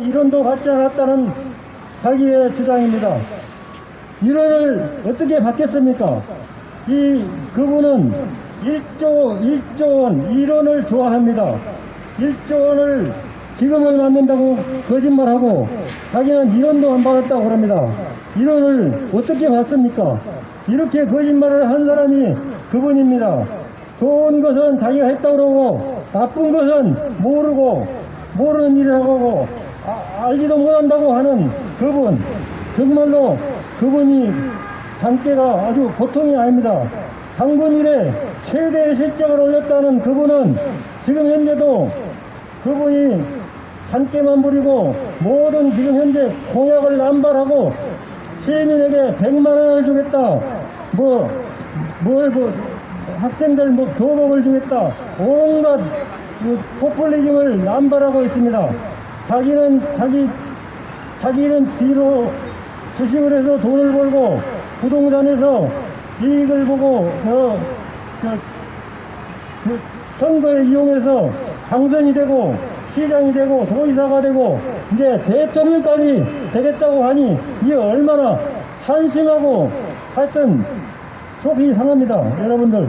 이론도 받지 않았다는 자기의 주장입니다. 이론을 어떻게 받겠습니까? 이 그분은 1조 1조 원 이론을 좋아합니다. 1조 원을 기금을 만든다고 거짓말하고 자기는 이론도 안 받았다고 그럽니다. 이론을 어떻게 받습니까? 이렇게 거짓말을 한 사람이 그분입니다. 좋은 것은 자기가 했다고 그러고 나쁜 것은 모르고 모르는 일이라고 하고 아- 알지도 못한다고 하는 그분 정말로 그분이 장대가 아주 보통이 아닙니다. 당군 이래 최대의 실적을 올렸다는 그분은 지금 현재도 그분이 잔깨만 부리고 모든 지금 현재 공약을 남발하고 시민에게 100만 원을 주겠다. 뭐, 뭘, 뭐, 학생들 뭐 교복을 주겠다. 온갖 그 포퓰리즘을 남발하고 있습니다. 자기는 자기, 자기는 뒤로 주식을 해서 돈을 벌고 부동산에서 이익을 보고 저, 저, 그 선거에 이용해서 당선이 되고 시장이 되고 도의사가 되고 이제 대통령까지 되겠다고 하니 이게 얼마나 한심하고 하여튼 속이 상합니다 여러분들